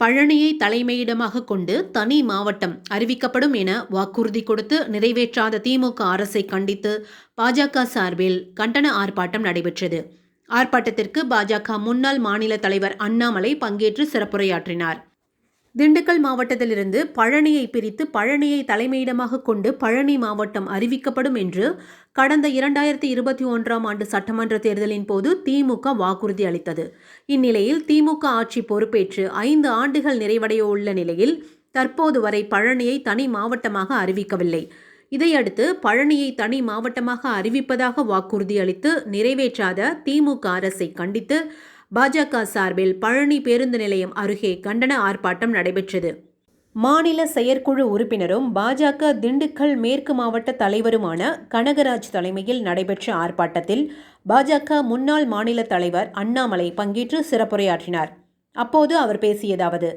பழனியை தலைமையிடமாக கொண்டு தனி மாவட்டம் அறிவிக்கப்படும் என வாக்குறுதி கொடுத்து நிறைவேற்றாத திமுக அரசை கண்டித்து பாஜக சார்பில் கண்டன ஆர்ப்பாட்டம் நடைபெற்றது. ஆர்ப்பாட்டத்திற்கு பாஜக முன்னாள் மாநில தலைவர் அண்ணாமலை பங்கேற்று சிறப்புரையாற்றினார். திண்டுக்கல் மாவட்டத்திலிருந்து பழனியை பிரித்து பழனியை தலைமையிடமாக கொண்டு பழனி மாவட்டம் அறிவிக்கப்படும் என்று கடந்த இரண்டாயிரத்தி இருபத்தி ஒன்றாம் ஆண்டு சட்டமன்ற தேர்தலின் போது திமுக வாக்குறுதி அளித்தது. இந்நிலையில் திமுக ஆட்சி பொறுப்பேற்று ஐந்து ஆண்டுகள் நிறைவடைய உள்ள நிலையில் தற்போது வரை பழனியை தனி மாவட்டமாக அறிவிக்கவில்லை. இதையடுத்து பழனியை தனி மாவட்டமாக அறிவிப்பதாக வாக்குறுதி அளித்து நிறைவேற்றாத திமுக அரசை கண்டித்து பாஜக சார்பில் பழனி பேருந்து நிலையம் அருகே கண்டன ஆர்ப்பாட்டம் நடைபெற்றது. மாநில செயற்குழு உறுப்பினரும் பாஜக திண்டுக்கல் மேற்கு மாவட்ட தலைவருமான கனகராஜ் தலைமையில் நடைபெற்ற ஆர்ப்பாட்டத்தில் பாஜக முன்னாள் மாநில தலைவர் அண்ணாமலை பங்கேற்று சிறப்புரையாற்றினார். அப்போது அவர் பேசியதாவது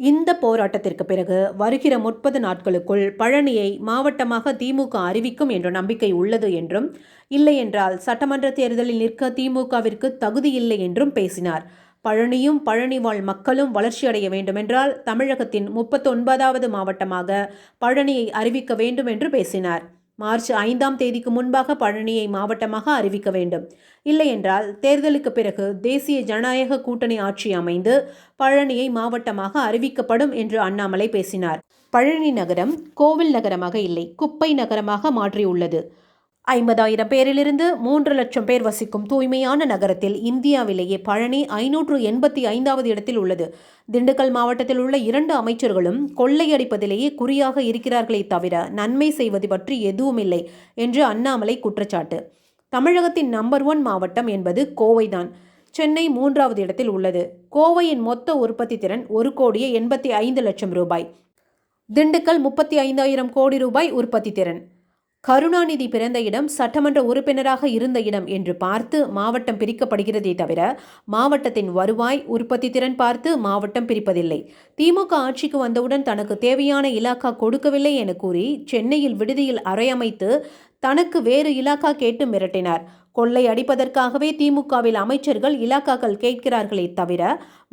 இந்த போராட்டத்திற்கு பிறகு வருகிற முப்பது நாட்களுக்குள் பழனியை மாவட்டமாக திமுக அறிவிக்கும் என்ற நம்பிக்கை உள்ளது என்றும் இல்லையென்றால் சட்டமன்ற தேர்தலில் நிற்க திமுகவிற்கு தகுதியில்லை என்றும் பேசினார். பழனியும் பழனி வாழ் மக்களும் வளர்ச்சியடைய வேண்டுமென்றால் தமிழகத்தின் முப்பத்தொன்பதாவது மாவட்டமாக பழனியை அறிவிக்க வேண்டும் என்று பேசினார். மார்ச் ஐந்தாம் தேதிக்கு முன்பாக பழனியை மாவட்டமாக அறிவிக்க வேண்டும். இல்லையென்றால் தேர்தலுக்கு பிறகு தேசிய ஜனநாயக கூட்டணி ஆட்சி அமைந்து பழனியை மாவட்டமாக அறிவிக்கப்படும் என்று அண்ணாமலை பேசினார். பழனி நகரம் கோவில் நகரமாக இல்லை குப்பை நகரமாக மாற்றியுள்ளது. ஐம்பதாயிரம் பேரிலிருந்து மூன்று லட்சம் பேர் வசிக்கும் தூய்மையான நகரத்தில் இந்தியாவிலேயே பழனி ஐநூற்று எண்பத்தி ஐந்தாவது இடத்தில் உள்ளது. திண்டுக்கல் மாவட்டத்தில் உள்ள இரண்டு அமைச்சர்களும் கொள்ளையடிப்பதிலேயே குறியாக இருக்கிறார்களே தவிர நன்மை செய்வது பற்றி எதுவுமில்லை என்று அண்ணாமலை குற்றச்சாட்டு. தமிழகத்தின் நம்பர் ஒன் மாவட்டம் என்பது கோவைதான். சென்னை மூன்றாவது இடத்தில் உள்ளது. கோவையின் மொத்த உற்பத்தி திறன் ஒரு கோடியே எண்பத்தி ஐந்து லட்சம் ரூபாய். திண்டுக்கல் முப்பத்தி ஐந்தாயிரம் கோடி ரூபாய் உற்பத்தி திறன். கருணாநிதி பிறந்த இடம் சட்டமன்ற உறுப்பினராக இருந்த இடம் என்று பார்த்து மாவட்டம் பிரிக்கப்படுகிறதே தவிர மாவட்டத்தின் வருவாய் உற்பத்தி திறன் பார்த்து மாவட்டம் பிரிப்பதில்லை. திமுக ஆட்சிக்கு வந்தவுடன் தனக்கு தேவையான இலாக்கா கொடுக்கவில்லை என கூறி சென்னையில் விடுதியில் அறையமைத்து தனக்கு வேறு இலாக்கா கேட்டு மிரட்டினார். கொள்ளை அடிப்பதற்காகவே திமுகவில் அமைச்சர்கள் இலாக்காக்கள் கேட்கிறார்களே தவிர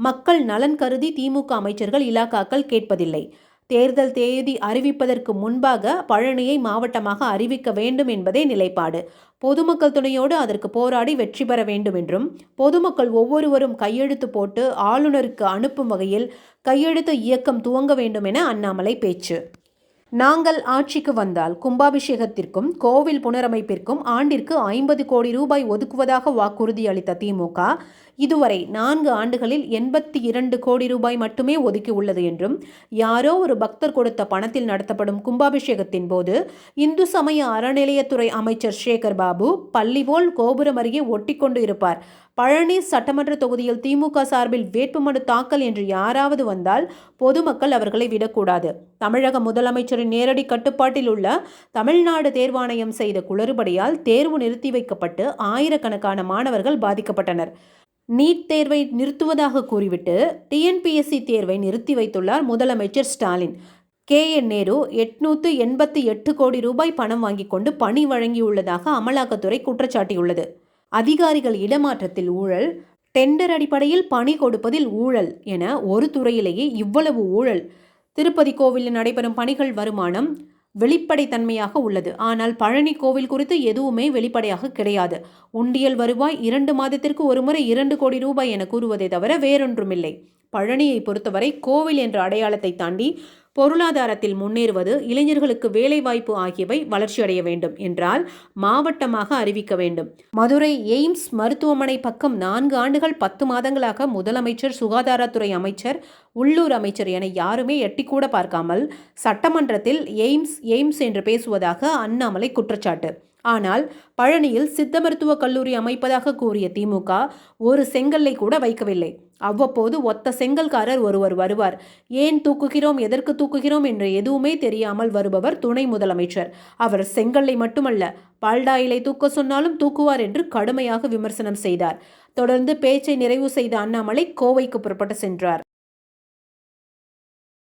மக்கள் நலன் கருதி திமுக அமைச்சர்கள் இலாக்காக்கள் கேட்பதில்லை. தேர்தல் தேதி அறிவிப்பதற்கு முன்பாக பழனியை மாவட்டமாக அறிவிக்க வேண்டும் என்பதே நிலைப்பாடு. பொதுமக்கள் துணையோடு அதற்கு போராடி வெற்றி பெற வேண்டும் என்றும் பொதுமக்கள் ஒவ்வொருவரும் கையெழுத்து போட்டு ஆளுநருக்கு அனுப்பும் வகையில் கையெழுத்து இயக்கம் துவங்க வேண்டும் என அண்ணாமலை பேச்சு. நாங்கள் ஆட்சிக்கு வந்தால் கும்பாபிஷேகத்திற்கும் கோவில் புனரமைப்பிற்கும் ஆண்டிற்கு ஐம்பது கோடி ரூபாய் ஒதுக்குவதாக வாக்குறுதி அளித்த திமுக இதுவரை நான்கு ஆண்டுகளில் எண்பத்தி இரண்டு கோடி ரூபாய் மட்டுமே ஒதுக்கி உள்ளது என்றும் யாரோ ஒரு பக்தர் கொடுத்த பணத்தில் நடத்தப்படும் கும்பாபிஷேகத்தின் போது இந்து சமய அறநிலையத்துறை அமைச்சர் சேகர் பாபு பள்ளி போல் கோபுரம் அருகே ஒட்டிக்கொண்டு இருப்பார். பழனி சட்டமன்ற தொகுதியில் திமுக சார்பில் வேட்புமனு தாக்கல் என்று யாராவது வந்தால் பொதுமக்கள் அவர்களை விடக்கூடாது. தமிழக முதலமைச்சரின் நேரடி கட்டுப்பாட்டில் உள்ள தமிழ்நாடு தேர்வாணையம் செய்த குளறுபடியால் தேர்வு நிறுத்தி வைக்கப்பட்டு ஆயிரக்கணக்கான மாணவர்கள் பாதிக்கப்பட்டனர். நீட் தேர்வை நிறுத்துவதாக கூறிவிட்டு டிஎன்பிஎஸ்சி தேர்வை நிறுத்தி வைத்துள்ளார் முதலமைச்சர் ஸ்டாலின். கே. என். நேரு எட்நூத்து எண்பத்தி எட்டு கோடி ரூபாய் பணம் வாங்கிக் கொண்டு பணி வழங்கியுள்ளதாக அமலாக்கத்துறை குற்றச்சாட்டியுள்ளது. அதிகாரிகள் இடமாற்றத்தில் ஊழல் டெண்டர் அடிப்படையில் பணி கொடுப்பதில் ஊழல் என ஒரு துறையிலேயே இவ்வளவு ஊழல். திருப்பதி கோவிலில் நடைபெறும் பணிகள் வருமானம் வெளிப்படைத்தன்மையாக உள்ளது. ஆனால் பழனி கோவில் குறித்து எதுவுமே வெளிப்படையாக கிடையாது. உண்டியல் வருவாய் இரண்டு மாதத்திற்கு ஒருமுறை இரண்டு கோடி ரூபாய் என கூறுவதை தவிர வேறொன்றுமில்லை. பழனியை பொறுத்தவரை கோவில் என்ற அடையாளத்தை தாண்டி பொருளாதாரத்தில் முன்னேறுவது இளைஞர்களுக்கு வேலைவாய்ப்பு ஆகியவை வளர்ச்சியடைய வேண்டும் என்றால் மாவட்டமாக அறிவிக்க வேண்டும். மதுரை எய்ம்ஸ் மருத்துவமனை பக்கம் நான்கு ஆண்டுகள் பத்து மாதங்களாக முதலமைச்சர் சுகாதாரத்துறை அமைச்சர் உள்ளூர் அமைச்சர் என யாருமே எட்டிக்கூட பார்க்காமல் சட்டமன்றத்தில் எய்ம்ஸ் எய்ம்ஸ் என்று பேசுவதாக அண்ணாமலை குற்றச்சாட்டு. ஆனால் பழனியில் சித்த மருத்துவக் கல்லூரி அமைப்பதாக கூறிய திமுக ஒரு செங்கல்லை கூட வைக்கவில்லை. அவ்வப்போது ஒத்த செங்கல்காரர் ஒருவர் வருவார். ஏன் தூக்குகிறோம்? எதற்கு தூக்குகிறோம்? என்று எதுவுமே தெரியாமல் வருபவர் துணை முதலமைச்சர். அவர் செங்கல்லை மட்டுமல்ல பால்டாயிலை தூக்க சொன்னாலும் தூக்குவார் என்று கடுமையாக விமர்சனம் செய்தார். தொடர்ந்து பேச்சை நிறைவு செய்த அண்ணாமலை கோவைக்கு புறப்பட்டு சென்றார்.